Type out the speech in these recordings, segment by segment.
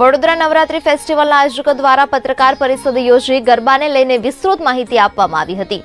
વડોદરા નવરાત્રી ફેસ્ટિવલના આયોજકો દ્વારા પત્રકાર પરિષદ યોજી ગરબાને લઈને વિસ્તૃત માહિતી આપવામાં આવી હતી.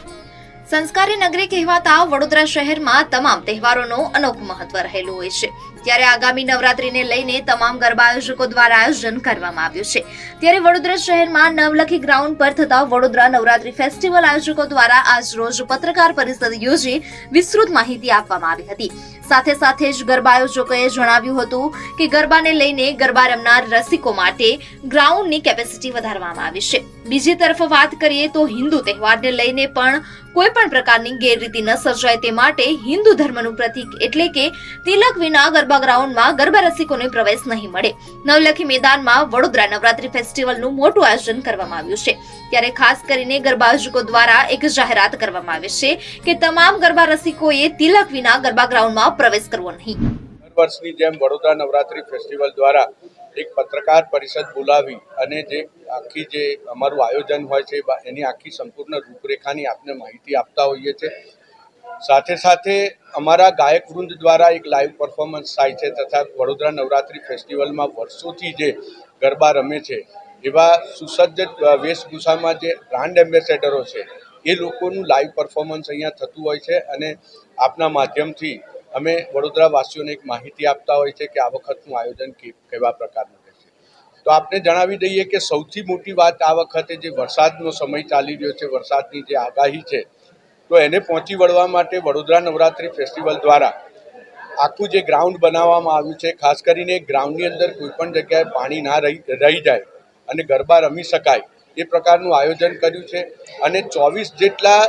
સંસ્કારી નગરી કહેવાતા વડોદરા શહેરમાં તમામ તહેવારોનું અનોખું મહત્વ રહેલું હોય છે. ત્યારે આગામી નવરાત્રીને લઈને તમામ ગરબા આયોજકો દ્વારા આયોજન કરવામાં આવ્યું છે. ત્યારે વડોદરા શહેરમાં નવલખી ગ્રાઉન્ડ પર થતા વડોદરા નવરાત્રી ફેસ્ટિવલ આયોજકો દ્વારા આજ રોજ પત્રકાર પરિષદ યોજી વિસ્તૃત માહિતી આપવામાં આવી હતી. સાથે સાથે જ ગરબા આયોજકોએ જણાવ્યું હતું કે ગરબાને લઈને ગરબા રમનાર રસિકો માટે ગ્રાઉન્ડની કેપેસિટી વધારવામાં આવી છે. બીજી તરફ વાત કરીએ તો હિન્દુ તહેવારને લઈને પણ કોઈ પણ પ્રકારની ગેરરીતિ ન સર્જાય તે માટે હિન્દુ ધર્મનું પ્રતીક એટલે કે તિલક વિના ગરબા ગ્રાઉન્ડમાં ગરબા રસિકોને પ્રવેશ નહીં મળે. નવલખી મેદાનમાં વડોદરા નવરાત્રી ફેસ્ટિવલનું મોટું આયોજન કરવામાં આવ્યું છે. ત્યારે ખાસ કરીને ગરબા આયોજકો દ્વારા એક જાહેરાત કરવામાં આવી છે કે તમામ ગરબા રસિકોએ તિલક વિના ગરબા ગ્રાઉન્ડમાં પ્રવેશ કરવો નહીં. દર વર્ષની જેમ વડોદરા નવરાત્રી ફેસ્ટિવલ દ્વારા એક પત્રકાર પરિષદ બોલાવી અને જે આખી જે અમારું આયોજન હોય છે એની આખી સંપૂર્ણ રૂપરેખાની આપને માહિતી આપતા હોઈએ છીએ સાથે સાથે અમારા ગાયક વૃંદ દ્વારા એક લાઈવ પરફોર્મન્સ થાય છે તથા વડોદરા નવરાત્રી ફેસ્ટિવલમાં વર્ષોથી જે ગરબા રમે છે, એવા સુસજ્જ વેશભૂષામાં જે બ્રાન્ડ એમ્બેસેડરો છે, એ લોકોનું લાઈવ પરફોર્મન્સ અહીંયા થતું હોય છે અને આપના માધ્યમથી અમે વડોદરા વાસીઓને એક માહિતી આપતા હોય છે કે આ વખતનું આયોજન કેવા પ્રકારનું રહેશે. તો આપને જણાવી દઈએ કે સૌથી મોટી વાત આ વખતે જે વરસાદનો સમય ચાલી રહ્યો છે, વરસાદની જે આગાહી છે, તો એને પહોંચી વળવા માટે વડોદરા નવરાત્રિ ફેસ્ટિવલ દ્વારા આખું જે ગ્રાઉન્ડ બનાવવામાં આવ્યું છે, ખાસ કરીને ગ્રાઉન્ડની અંદર કોઈપણ જગ્યાએ પાણી ના રહી રહી જાય અને ગરબા રમી શકાય. એ પ્રકારનું આયોજન કર્યું છે અને ચોવીસ જેટલા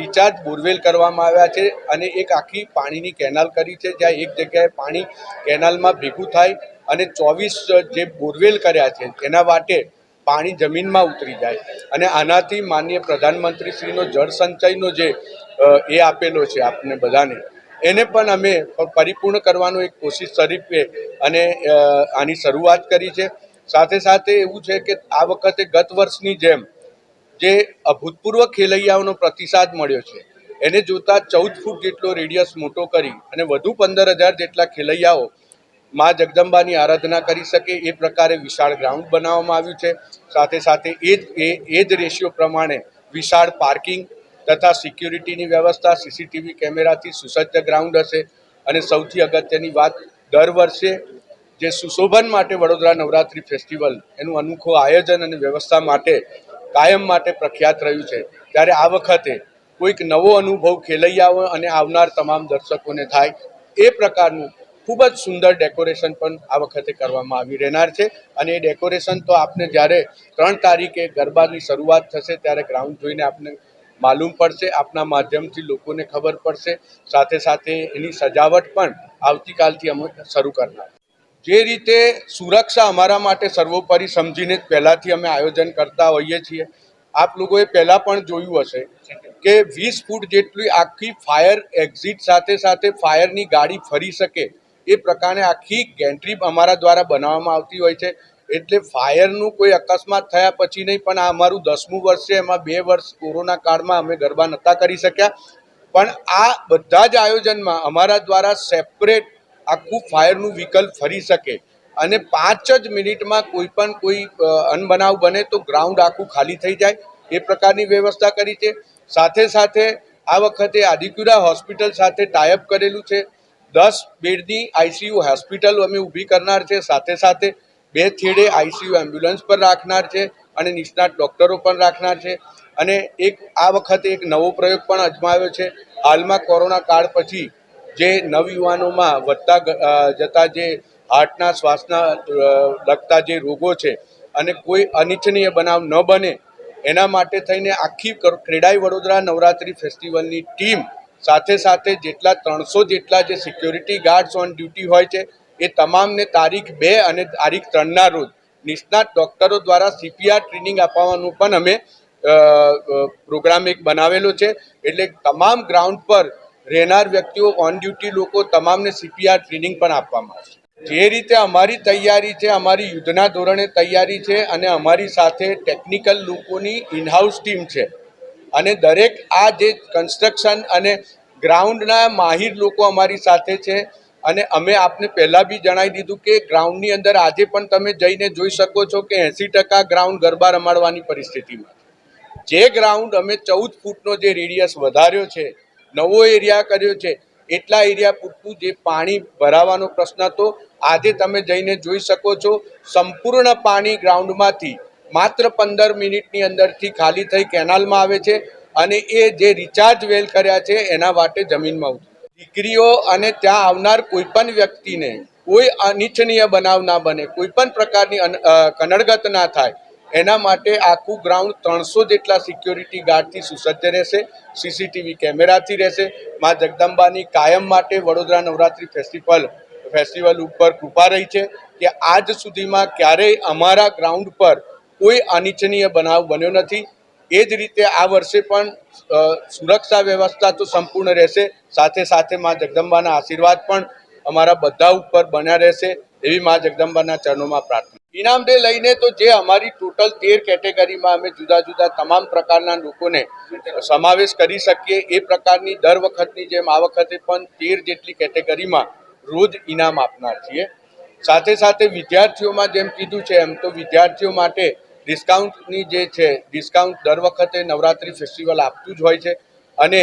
રિચાર્જ બોરવેલ કરવામાં આવ્યા છે અને એક આખી પાણીની કેનાલ કરી છે, જ્યાં એક જગ્યાએ પાણી કેનાલમાં ભેગું થાય અને ચોવીસ જે બોરવેલ કર્યા છે એના માટે પાણી જમીનમાં ઉતરી જાય. અને આનાથી માનનીય પ્રધાનમંત્રીશ્રીનો જળ સંચયનો જે એ આપેલો છે આપને બધાને, એને પણ અમે પરિપૂર્ણ કરવાનો એક કોશિશ શરીફે અને આની શરૂઆત કરી છે. સાથે સાથે એવું છે કે આ વખતે ગત વર્ષની જેમ જે અભૂતપૂર્વ ખેલૈયાઓનો પ્રતિસાદ મળ્યો છે, એને જોતા ચૌદ ફૂટ જેટલો રેડિયસ મોટો કરી અને વધુ પંદર હજાર જેટલા ખેલૈયાઓ માં જગદંબાની આરાધના કરી શકે એ પ્રકારે વિશાળ ગ્રાઉન્ડ બનાવવામાં આવ્યું છે. સાથે સાથે એ જ એ જ રેશિયો પ્રમાણે વિશાળ પાર્કિંગ તથા સિક્યુરિટીની વ્યવસ્થા, સીસીટીવી કેમેરાથી સુસજ્જ ગ્રાઉન્ડ હશે. અને સૌથી અગત્યની વાત, દર વર્ષે જે સુશોભન માટે વડોદરા નવરાત્રિ ફેસ્ટિવલ એનું અનોખું આયોજન અને વ્યવસ્થા માટે કાયમ માટે પ્રખ્યાત રહ્યું છે. ત્યારે આ વખતે કોઈક નવો અનુભવ ખેલૈયાઓ અને આવનાર તમામ દર્શકોને થાય એ પ્રકારનું ખૂબ જ સુંદર ડેકોરેશન પણ આ વખતે કરવામાં આવી રહેનાર છે. અને એ ડેકોરેશન તો આપને જ્યારે ત્રણ તારીખે ગરબાની શરૂઆત થશે ત્યારે ગ્રાઉન્ડ જોઈને આપને માલુમ પડશે, આપના માધ્યમથી લોકોને ખબર પડશે. સાથે સાથે એની સજાવટ પણ આવતીકાલથી અમે શરૂ કરનાર જે રીતે સુરક્ષા અમારા માટે સર્વોપરી સમજીને જ પહેલાંથી અમે આયોજન કરતા હોઈએ છીએ. આપ લોકોએ પહેલાં પણ જોયું હશે કે વીસ ફૂટ જેટલી આખી ફાયર એક્ઝિટ સાથે સાથે ફાયરની ગાડી ફરી શકે એ પ્રકારે આખી ગેન્ટ્રી અમારા દ્વારા બનાવવામાં આવતી હોય છે. એટલે ફાયરનું કોઈ અકસ્માત થયા પછી નહીં, પણ આ અમારું દસમું વર્ષ છે, એમાં બે વર્ષ કોરોના કાળમાં અમે ગરબા નહોતા કરી શક્યા. પણ આ બધા જ આયોજનમાં અમારા દ્વારા સેપરેટ આખું ફાયરનું વિકલ્પ ફરી શકે અને પાંચ જ મિનિટમાં કોઈ પણ કોઈ અનબનાવ બને તો ગ્રાઉન્ડ આખું ખાલી થઈ જાય. એ પ્રકારની વ્યવસ્થા કરી છે. સાથે સાથે આ વખતે આદિક્યુરા હોસ્પિટલ સાથે ટાઈઅપ કરેલું છે. દસ બેડની આઈસીયુ હોસ્પિટલ અમે ઊભી કરનાર છે. સાથે સાથે બે છેડે આઈસીયુ એમ્બ્યુલન્સ પણ રાખનાર છે અને નિષ્ણાત ડૉક્ટરો પણ રાખનાર છે. અને એક આ વખતે એક નવો પ્રયોગ પણ અજમાવ્યો છે. હાલમાં કોરોના કાળ પછી જે નવયુવાનોમાં વધતા જતા જે હાર્ટના શ્વાસના લગતા જે રોગો છે અને કોઈ અનિચ્છનીય બનાવ ન બને, એના માટે થઈને આખી કર- ક્રેડાઈ વડોદરા નવરાત્રિ ફેસ્ટિવલની ટીમ સાથે સાથે જેટલા ત્રણસો જેટલા જે સિક્યોરિટી ગાર્ડ્સ ઓન ડ્યુટી હોય છે, એ તમામને તારીખ બે અને તારીખ ત્રણના રોજ નિષ્ણાત ડૉક્ટરો દ્વારા સીપીઆર ટ્રેનિંગ આપવાનું પણ અમે પ્રોગ્રામ એક બનાવેલો છે. એટલે તમામ ગ્રાઉન્ડ પર રહેનાર વ્યક્તિઓ ઓન ડ્યુટી લોકો તમામને સીપીઆર ટ્રેનિંગ પણ આપવામાં આવશે જે રીતે અમારી તૈયારી છે, અમારી યુદ્ધના ધોરણે તૈયારી છે અને અમારી સાથે ટેકનિકલ લોકોની ઇનહાઉસ ટીમ છે. અને દરેક આ જે કન્સ્ટ્રક્શન અને ગ્રાઉન્ડના માહિર લોકો અમારી સાથે છે અને અમે આપને પહેલાં બી જણાવી દીધું કે ગ્રાઉન્ડની અંદર આજે પણ તમે જઈને જોઈ શકો છો કે એંસી ટકા ગ્રાઉન્ડ ગરબા રમાડવાની પરિસ્થિતિમાં જે ગ્રાઉન્ડ અમે ચૌદ ફૂટનો જે રેડિયસ વધાર્યો છે નવો એરિયા કર્યો છે, એટલા એરિયા પૂરતું જે પાણી ભરાવાનો પ્રશ્ન હતો, આજે તમે જઈને જોઈ શકો છો, સંપૂર્ણ પાણી ગ્રાઉન્ડમાંથી માત્ર પંદર મિનિટની અંદરથી ખાલી થઈ કેનાલમાં આવે છે અને એ જે રિચાર્જ વેલ કર્યા છે, એના માટે જમીનમાં ઉતરે દીકરીઓ અને ત્યાં આવનાર કોઈ પણ વ્યક્તિને કોઈ અનિચ્છનીય બનાવ ના બને કોઈ પણ પ્રકારની કનડગત ના થાય એના માટે આખું ગ્રાઉન્ડ ત્રણસો જેટલા સિક્યોરિટી ગાર્ડથી સુસજ્જ રહેશે સીસીટીવી કેમેરાથી રહેશે. મા જગદંબાની કાયમ માટે વડોદરા નવરાત્રિ ફેસ્ટિવલ ફેસ્ટિવલ ઉપર કૃપા રહી છે કે આજ સુધીમાં ક્યારેય અમારા ગ્રાઉન્ડ પર કોઈ અનિચ્છનીય બનાવ બન્યો નથી. એ જ રીતે આ વર્ષે પણ સુરક્ષા વ્યવસ્થા તો સંપૂર્ણ રહેશે. સાથે સાથે મા જગદંબાના આશીર્વાદ પણ અમારા બધા ઉપર બન્યા રહેશે. એવી મા જગદંબાના ચરણોમાં પ્રાર્થના. ઇનામ ડે લઈને તો જે અમારી ટોટલ તેર કેટેગરીમાં અમે જુદા જુદા તમામ પ્રકારના લોકોને સમાવેશ કરી શકીએ, એ પ્રકારની દર વખતની જેમ આ વખતે પણ તેર જેટલી કેટેગરીમાં રોજ ઇનામ આપનાર છીએ. સાથે સાથે વિદ્યાર્થીઓમાં જેમ કીધું છે એમ તો વિદ્યાર્થીઓ માટે ડિસ્કાઉન્ટની જે છે ડિસ્કાઉન્ટ દર વખતે નવરાત્રિ ફેસ્ટિવલ આપતું જ હોય છે. અને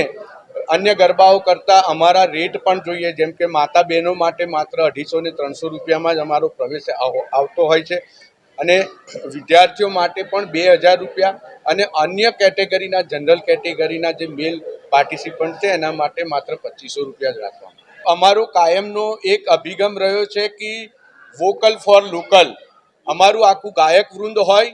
અન્ય ગરબાઓ કરતાં અમારા રેટ પણ જોઈએ. જેમ કે માતા બહેનો માટે માત્ર અઢીસો ને ત્રણસો રૂપિયામાં જ અમારો પ્રવેશ આવ- આવતો હોય છે. અને વિદ્યાર્થીઓ માટે પણ બે હજાર રૂપિયા અને અન્ય કેટેગરીના, જનરલ કેટેગરીના જે મેલ પાર્ટિસિપન્ટ છે, એના માટે માત્ર પચીસો રૂપિયા જ રાખવામાં અમારો કાયમનો એક અભિગમ રહ્યો છે કે વોકલ ફોર લોકલ. અમારું આખું ગાયક વૃંદ હોય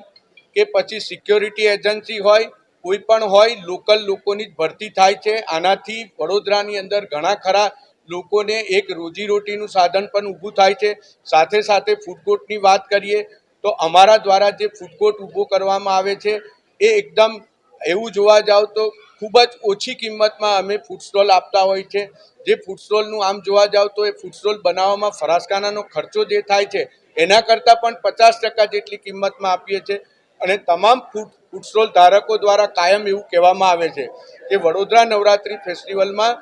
કે પછી સિક્યોરિટી એજન્સી હોય કોઈ પણ હોય, લોકલ લોકોની જ ભરતી થાય છે. આનાથી વડોદરાની અંદર ઘણા ખરા લોકોને એક રોજીરોટીનું સાધન પણ ઊભું થાય છે. સાથે સાથે ફૂડકોર્ટની વાત કરીએ, તો અમારા દ્વારા જે ફૂડકોર્ટ ઊભો કરવામાં આવે છે, એ એકદમ એવું જોવા જાવ તો ખૂબ જ ઓછી કિંમતમાં અમે ફૂડ સ્ટોલ આપતા હોય છે. જે ફૂડ સ્ટોલનું આમ જોવા જાવ તો એ ફૂડ સ્ટોલ બનાવવામાં ફરાસખાનાનો ખર્ચો જે થાય છે, એના કરતાં પણ પચાસ જેટલી કિંમતમાં આપીએ છીએ. અને તમામ ફૂડ ફૂડ ધારકો દ્વારા કાયમ એવું કહેવામાં આવે છે કે વડોદરા નવરાત્રિ ફેસ્ટિવલમાં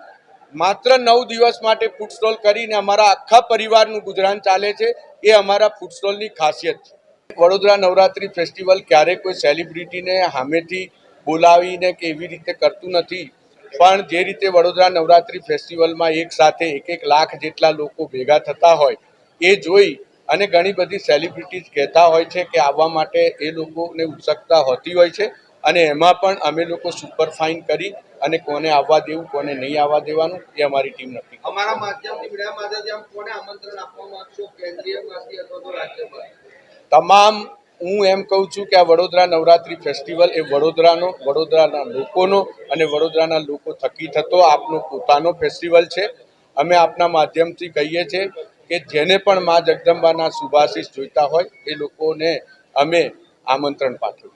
માત્ર નવ દિવસ માટે ફૂડ કરીને અમારા આખા પરિવારનું ગુજરાન ચાલે છે, એ અમારા ફૂડ સ્ટોલની ખાસિયત છે. વડોદરા નવરાત્રિ ફેસ્ટિવલ ક્યારેય કોઈ સેલિબ્રિટીને સામેથી બોલાવીને કે એવી રીતે કરતું નથી, પણ જે રીતે વડોદરા નવરાત્રિ ફેસ્ટિવલમાં એક સાથે એક એક લાખ જેટલા લોકો ભેગા થતા હોય, એ જોઈ અને ઘણી બધી સેલિબ્રિટીઝ કહેતા હોય છે કે આવવા માટે એ લોકોને ઉત્સુકતા હોતી હોય છે અને એમાં પણ અમે લોકો સુપર ફાઇન કરી અને કોને આવવા દેવું કોને નહીં આવવા દેવાનું એ અમારી ટીમ નક્કી અમારા માધ્યમથી મીડિયા માધ્યમથી કોને આમંત્રણ આપવા માંગશો? કેન્દ્રીયમાંથી અથવા તો રાજ્યમાંથી તમામ હું એમ કહું છું કે આ વડોદરા નવરાત્રિ ફેસ્ટિવલ એ વડોદરાનો વડોદરાના લોકોનો અને વડોદરાના લોકો થકી થતો આપનો પોતાનો ફેસ્ટિવલ છે. અમે આપના માધ્યમથી કહીએ છીએ કે જેને પણ મા જગદંબાના શુભાશીષ જોઈતા હોય એ લોકોને અમે આમંત્રણ પાઠવીએ